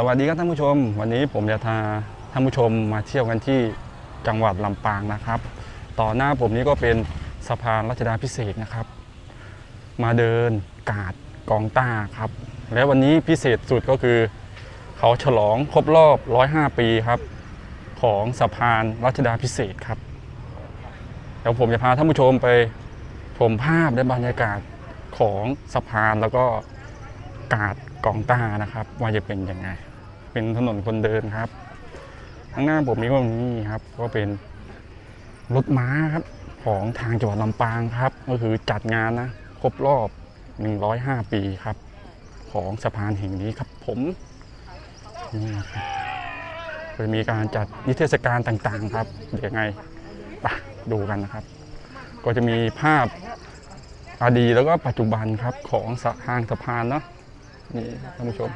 สวัสดีครับท่านผู้ชม วันนี้ผมจะพาท่านผู้ชมมาเที่ยวกันที่จังหวัดลำปางนะครับ ต่อหน้าผมนี้ก็เป็นสะพานรัชดาพิเศษนะครับ มาเดินกาดกองต้าครับ และวันนี้พิเศษสุดก็คือ เขาฉลองครบรอบ 105 ปีครับ ของสะพานรัชดาพิเศษครับเดี๋ยวผมจะพาท่านผู้ชมไปชมภาพและบรรยากาศของสะพานแล้วก็กาด กองตานะครับ ว่าจะเป็นยังไง เป็นถนนคนเดินครับข้างหน้าผมนี้ก็มีครับ ก็เป็นรถม้าครับ ของทางจังหวัดลำปางครับ ก็คือจัดงานนะ ครบรอบ 105 ปีครับ ของสะพานแห่งนี้ครับ ผมนี่ครับจะมีการจัดนิทรรศการต่างๆ ครับเดี๋ยวยังไงไปดูกันนะครับ ก็จะมีภาพอดีตแล้วก็ปัจจุบันครับของสะทางสะพานเนาะ นี่ครับท่านผู้ชม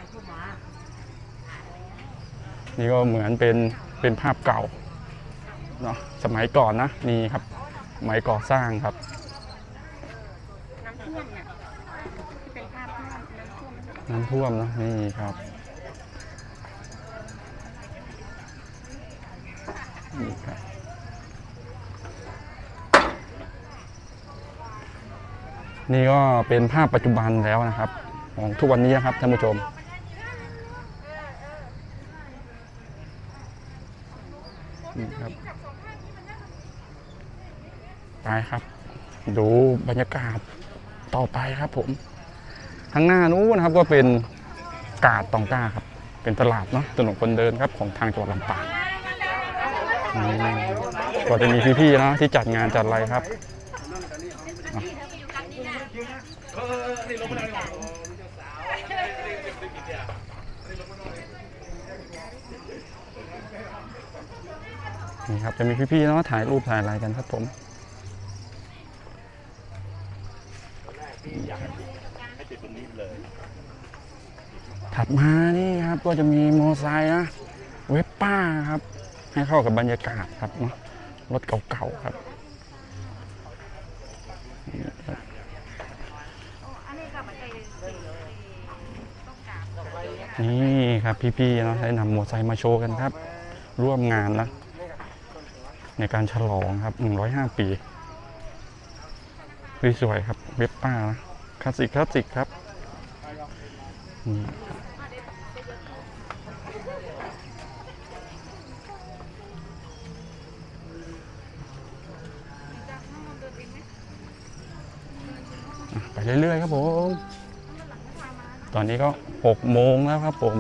นี่ก็เหมือนเป็นเป็นภาพเก่าเนาะสมัยก่อนนะนี่ครับสมัยก่อสร้างครับน้ำท่วมเนี่ยเป็นภาพน้ำท่วมน้ำท่วมนะนี่ครับนี่ครับนี่ก็เป็นภาพปัจจุบันแล้วนะครับ ของทุกวันนี้นะครับท่านผู้ชม นี่ครับ ไปครับ ดูบรรยากาศต่อไปครับผมข้างหน้านู้นนะครับก็เป็นกาดตองก้าครับ เป็นตลาดเนาะถนนคนเดินครับของทางจังหวัดลำปางก็จะมีพี่ๆนะที่จัดงานจัดอะไรครับ นี่ครับจะมีพี่ๆเนาะถ่ายรูปถ่ายอะไรกันครับผมถัดมานี่ครับก็จะมีมอไซค์นะเวปป้าครับ ให้เข้ากับบรรยากาศครับเนาะรถเก่าๆครับนี่ครับพี่ๆเนาะได้นำมอไซค์มาโชว์กันครับ ร่วมงานนะ ในการฉลองครับ 105 ปีสวยครับ เวปป้านะคลาสสิกคลาสสิกครับนี่ครับไปเรื่อยๆครับผม ตอนนี้ก็ 6 โมงแล้วครับผม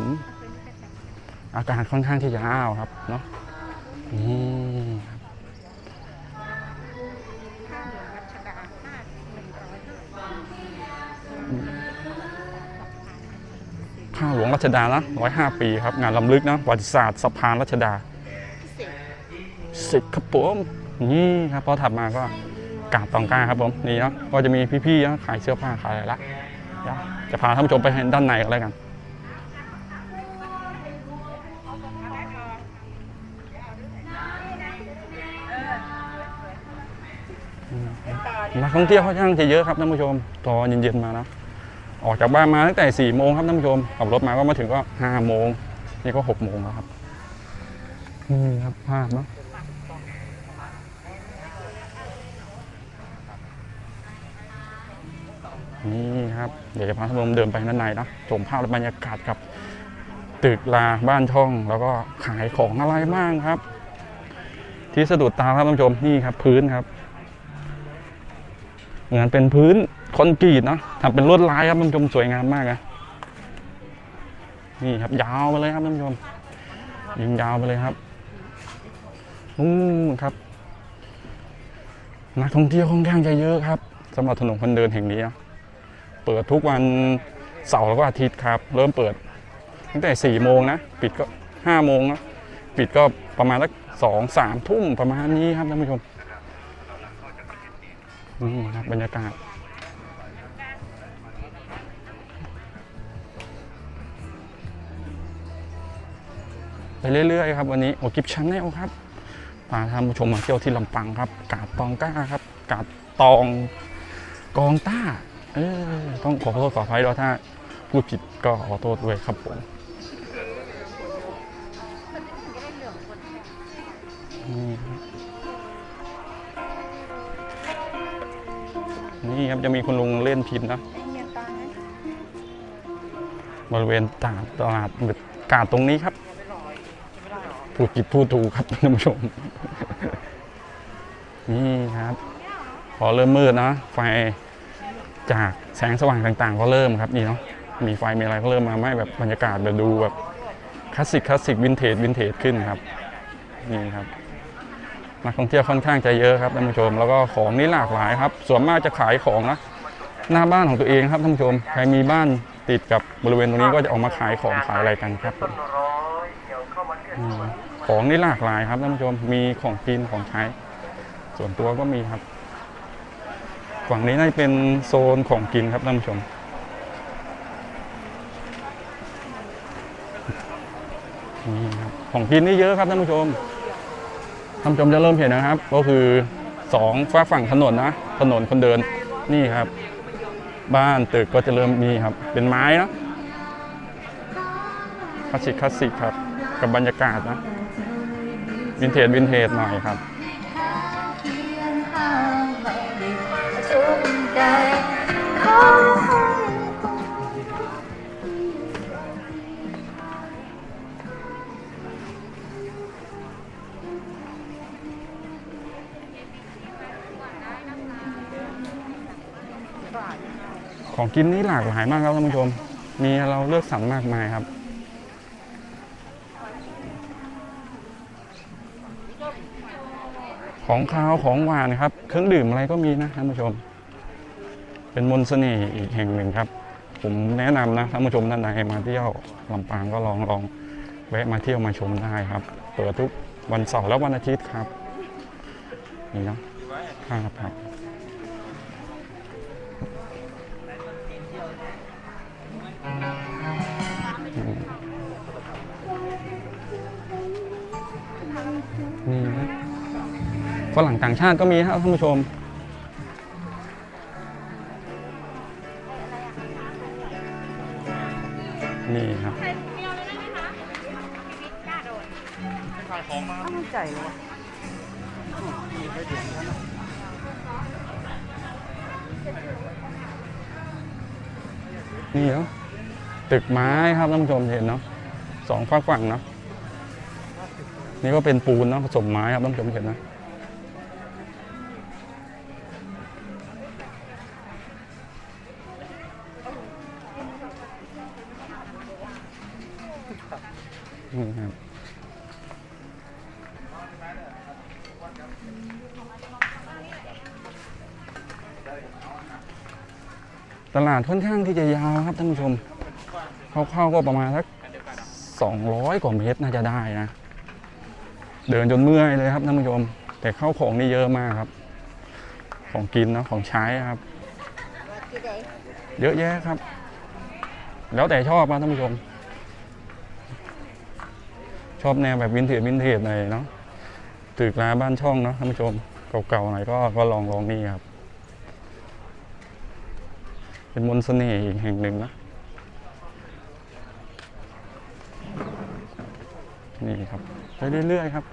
อากาศค่อนข้างที่จะอ้าวครับเนาะนี่ ชดาห้าหนึ่งร้อยห้าปีครับ งานลำลึกนะประวัติศาสตร์สะพานรัชดาสิบครับผมนี่ครับพอถัดมาก็กาดตองก้าครับผมนี่เนาะก็จะมีพี่ๆนะขายเสื้อผ้าขายอะไรละจะพาท่านผู้ชมไปเห็นด้านในกันแล้วกันนักท่องเที่ยวค่อนข้างจะเยอะครับท่านผู้ชมตอนเย็นๆมานะ ออกจากบ้านมาตั้งแต่4ี่โมงครับท่านผู้ชมขับรถมาก็มาถึงก็ห้าโมงนี่ก็หกโมงแล้วครับนี่ครับภาพเนาะนี่ครับเดี๋ยวจะพาท่านผู้ชมเดินไปด้านในนะชมภาพและบรรยากาศกับตึกลาบ้านช่องแล้วก็ขายของอะไรบ้างครับ ที่สะดุดตาครับท่านผู้ชมนี่ครับพื้นครับเหมือนเป็นพื้น คอนกรีตนะทำเป็นลวดลายครับท่านผู้ชมสวยงามมากนะนี่ครับยาวไปเลยครับท่านผู้ชมยิงยาวไปเลยครับนู่นครับ นักท่องเที่ยวค่อนข้างจะเยอะครับสำหรับถนนคนเดินแห่งนี้นะเปิดทุกวันเสาร์แล้วก็อาทิตย์ครับ เริ่มเปิด ตั้งแต่4ี่โมงนะ ปิดก็5้าโมงนะปิดก็ประมาณสักสองสามทุ่มประมาณนี้ครับท่านผู้ชมนี่ครับบรรยากาศ ไปเรื่อยๆครับวันนี้โอกิฟชันแนลครับพาท่านผู้ชมมาเที่ยวที่ลำปางครับ กาดตองก้าครับ กาดตองกองต้า เออต้องขอโทษขออภัยด้วยถ้าพูดผิดก็ขอโทษด้วยครับผมนี่ครับจะมีคุณลุงเล่นพินนะบริเวณตลาดตลาดกาดตรงนี้ครับ พูดผิดพูดถูกครับท่านผู้ชม นี่ครับ พอเริ่มมืดนะ ไฟจากแสงสว่างต่างๆ ก็เริ่มครับนี่เนาะมีไฟมีอะไรก็เริ่มมาไม้แบบบรรยากาศแบบดูแบบคลาสสิกคลาสสิกวินเทจวินเทจขึ้นครับ นี่ครับนักท่องเที่ยวค่อนข้างจะเยอะครับท่านผู้ชม แล้วก็ของนี่หลากหลายครับ ส่วนมากจะขายของนะหน้าบ้านของตัวเองครับท่านผู้ชม ใครมีบ้านติดกับบริเวณตรงนี้ก็จะออกมาขายของขายอะไรกันครับผม ของนี่หลากหลายครับท่านผู้ชมมีของกินของใช้ ส่วนตัวก็มีครับฝั่งนี้น่าจะเป็นโซนของกินครับท่านผู้ชม นี่ครับของกินนี่เยอะครับท่านผู้ชมท่านผู้ชมจะเริ่มเห็นนะครับ ก็คือสองฝากฝั่งถนนนะ ถนนคนเดินนี่ครับ บ้านตึกก็จะเริ่มมีครับ เป็นไม้นะคลาสสิกคลาสสิกครับ กับบรรยากาศนะ วินเทจวินเทจหน่อยครับของกินนี่หลากหลายมากครับท่านผู้ชม มีเราเลือกสรรมากมายครับ ของคาวของหวานครับ เครื่องดื่มอะไรก็มีนะท่านผู้ชม เป็นมนต์เสน่ห์อีกแห่งหนึ่งครับ ผมแนะนำนะท่านผู้ชมท่านใดมาเที่ยวลำปางก็ลองลองแวะมาเที่ยวมาชมได้ครับ เปิดทุกวันเสาร์และวันอาทิตย์ครับ นี่เนาะภาพครับ ฝรั่งต่างชาติก็มีนะครับท่านผู้ชม นี่ครับไม่ใจเลยนี่เนาะตึกไม้ครับท่านผู้ชมเห็นเนาะสองฝากฝั่งเนาะนี่ก็เป็นปูนเนาะผสมไม้ครับท่านผู้ชมเห็นนะ ตลาดค่อนข้างที่จะยาวครับท่านผู้ชมเข้าๆก็ประมาณสัก200 กว่าเมตรน่าจะได้นะ เดินจนเมื่อยเลยครับท่านผู้ชม แต่เข้าของนี่เยอะมากครับ ของกินเนาะของใช้ครับ เยอะแยะครับ แล้วแต่ชอบนะท่านผู้ชม ชอบแนวแบบวินเทจวินเทจหน่อยเนาะตึกร้าบ้านช่องเนาะท่านผู้ชมเก่าๆหน่อยก็ก็ลองลองนี่ครับ เป็นมนต์เสน่ห์อีกแห่งหนึ่งนะ นี่ครับ ไปเรื่อยๆครับ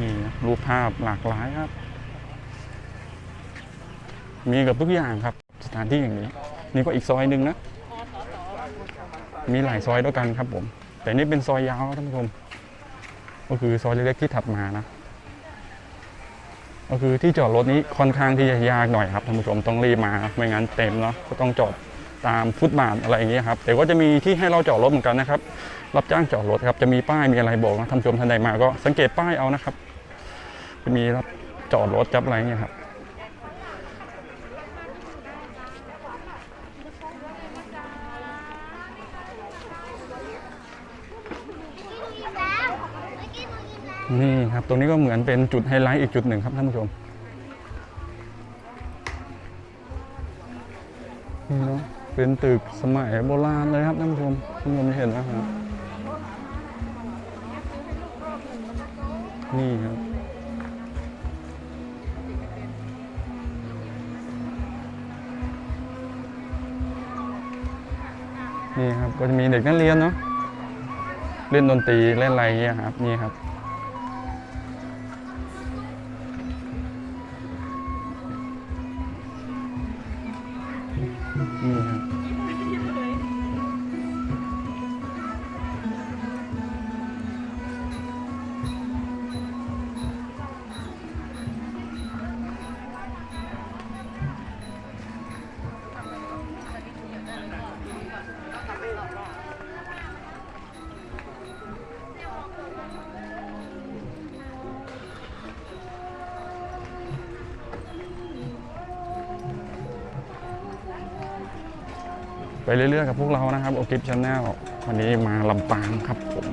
นี่นะรูปภาพหลากหลายครับ มีกับทุกอย่างครับ สถานที่อย่างนี้ นี่ก็อีกซอยหนึ่งนะ มีหลายซอยด้วยกันครับผม แต่นี่เป็นซอยยาวท่านผู้ชม ก็คือซอยเล็กๆที่ถัดมานะ ก็คือที่จอดรถนี้ค่อนข้างที่จะยากหน่อยครับท่านผู้ชมต้องรีบมา ไม่งั้นเต็มเนาะก็ต้องจอดตามฟุตบาทอะไรอย่างเงี้ยครับ แต่ก็จะมีที่ให้เราจอดรถเหมือนกันนะครับ รับจ้างจอดรถครับ จะมีป้ายมีอะไรบอกนะท่านผู้ชมท่านใดมาก็สังเกตป้ายเอานะครับ จะมีรับจอดรถจับอะไรเงี้ยครับ นี่ครับ ตรงนี้ก็เหมือนเป็นจุดไฮไลท์อีกจุดหนึ่งครับท่านผู้ชมนี่เนาะเป็นตึกสมัยโบราณเลยครับท่านผู้ชมท่านผู้ชมเห็นนะครับนี่ครับนี่ครับก็จะมีเด็กนักเรียนเนาะเล่นดนตรีเล่นอะไรเงี้ยครับนี่ครับ นี่ เรื่อยๆกับพวกเรานะครับโอกิฟชาแนลวันนี้มาลำปางครับผม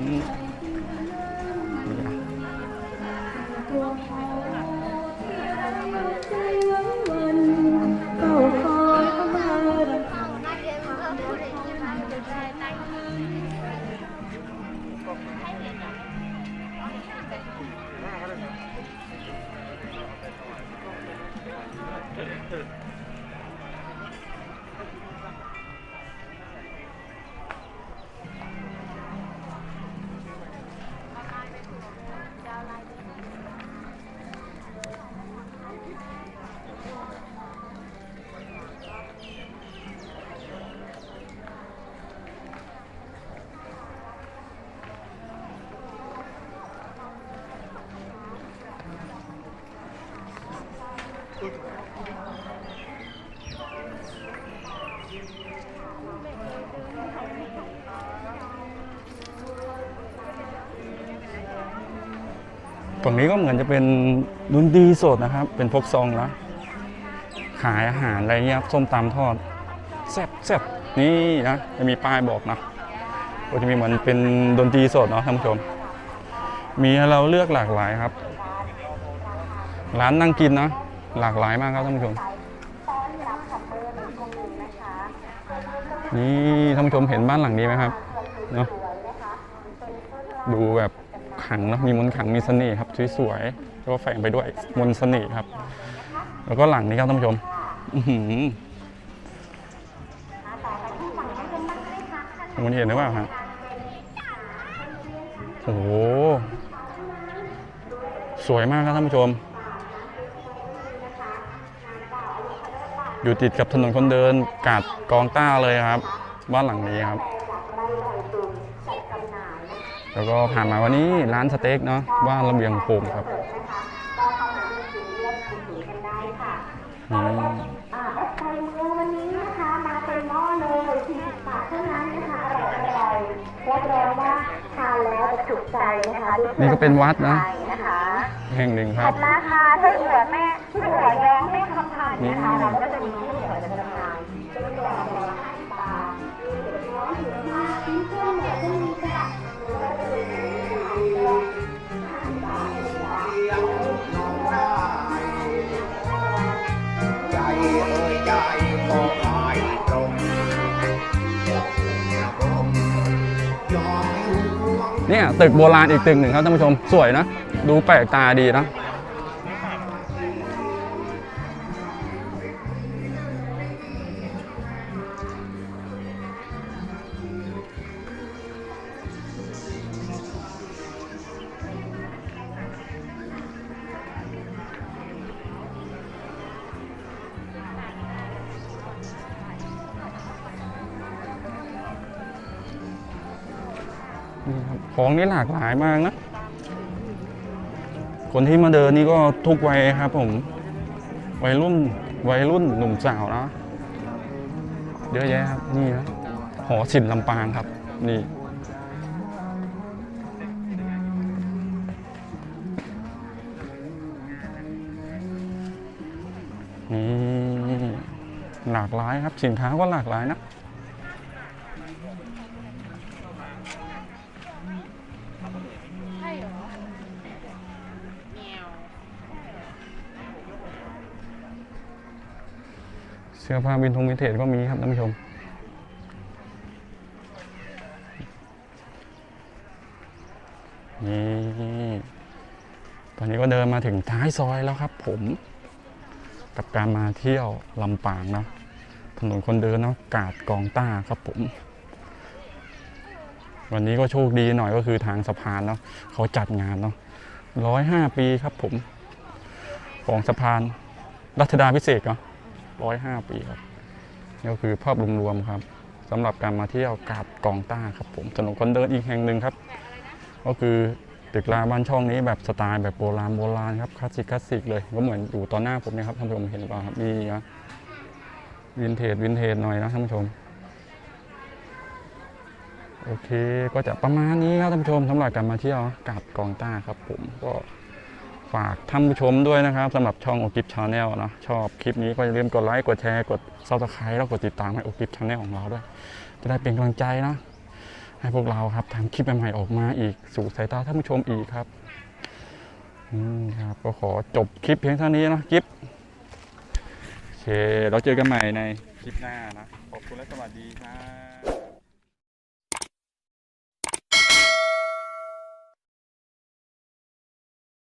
ฝั่งนี้ก็เหมือนจะเป็นดนตรีสดนะครับ เป็นพวกซองนะขายอาหารอะไรเงี้ยส้มตำทอดแซ่บแซ่บนี่นะจะมีป้ายบอกนะก็จะมีเหมือนเป็นดนตรีสดเนาะท่านผู้ชม มีให้เราเลือกหลากหลายครับ ร้านนั่งกินนะหลากหลายมากครับท่านผู้ชมนี่ท่านผู้ชมเห็นบ้านหลังนี้ไหมครับเนาะดูแบบ ขังนะมีมนต์ขังมีเสน่ห์ครับสวยๆแล้วก็แฝงไปด้วยมนต์เสน่ห์ครับ แล้วก็หลังนี้ครับท่านผู้ชมอื้อหือมันเห็นหรือเปล่าฮะโอ้โหสวยมากครับท่านผู้ชม อยู่ติดกับถนนคนเดินกาดกองต้าเลยครับ บ้านหลังนี้ครับ แล้วก็ผ่านมาวันนี้ร้านสเต็กเนาะบ้านระเบียงโคมครับอืมอ่าแอปไทยเมืองวันนี้นะคะมาเป็นหม้อเลย40บาทเท่านั้นนะคะอร่อยอร่อยรับรองว่าทานแล้วจะถูกใจนะคะด้วยนี่ก็เป็นวัดนะไทยนะคะแห่งหนึ่งคถัรับดมาค่ะถ้าเหลือแม่ถ้าเหลือย้องแม่คำพันธ์นะคะเราก็จะมีที่เหลื เนี่ยตึกโบราณอีกตึกหนึ่งครับท่านผู้ชมสวยนะ ดูแปลกตาดีนะ ของนี่หลากหลายมากนะ คนที่มาเดินนี่ก็ทุกวัยครับผม วัยรุ่น วัยรุ่นหนุ่มสาวนะ เยอะแยะครับ นี่นะ หอศิลป์ลำปางครับ นี่นี่หลากหลายครับ สินค้าก็หลากหลายนะ ใช่เหรอแมว เสื้อผ้าวินทงวินเทจก็มีครับท่านผู้ชม นี่ ตอนนี้ก็เดินมาถึงท้ายซอยแล้วครับผม กับการมาเที่ยวลำปางเนาะถนนคนเดินเนาะกาดกองต้าครับผม วันนี้ก็โชคดีหน่อยก็คือทางสะพานเนาะเขาจัดงานเนาะร้อยห้าปีครับผม ของสะพานรัชดาพิเศษเนาะ ร้อยห้าปีครับนี่ก็คือภาพรวมๆครับสำหรับการมาเที่ยวกาดกองต้าครับผมถนนคนเดินอีกแห่งหนึ่งครับ ก็คือตึกราบ้านช่องนี้แบบสไตล์แบบโบราณโบราณครับคลาสสิกคลาสสิกเลยก็เหมือนอยู่ต่อหน้าผมนะครับท่านผู้ชมเห็นเปล่าครับนี่นะวินเทจวินเทจหน่อยนะท่านผู้ชมโอเคก็จะประมาณนี้ครับท่านผู้ชมสำหรับการมาเที่ยวกาดกองต้าครับผมก็ ฝากท่านผู้ชมด้วยนะครับสำหรับช่องโอกิฟชาแนลนะชอบคลิปนี้ก็อย่าลืมกดไลค์กดแชร์กดซับสไครต์แล้วกดติดตามให้โอกิฟชาแนลของเราด้วย จะได้เป็นกำลังใจนะ ให้พวกเราครับทำคลิปใหม่ๆออกมาอีกสู่สายตาท่านผู้ชมอีกครับอืมครับก็ขอจบคลิปเพียงเท่านี้นะคลิปโอเคเราเจอกันใหม่ในคลิปหน้านะขอบคุณและสวัสดีครับ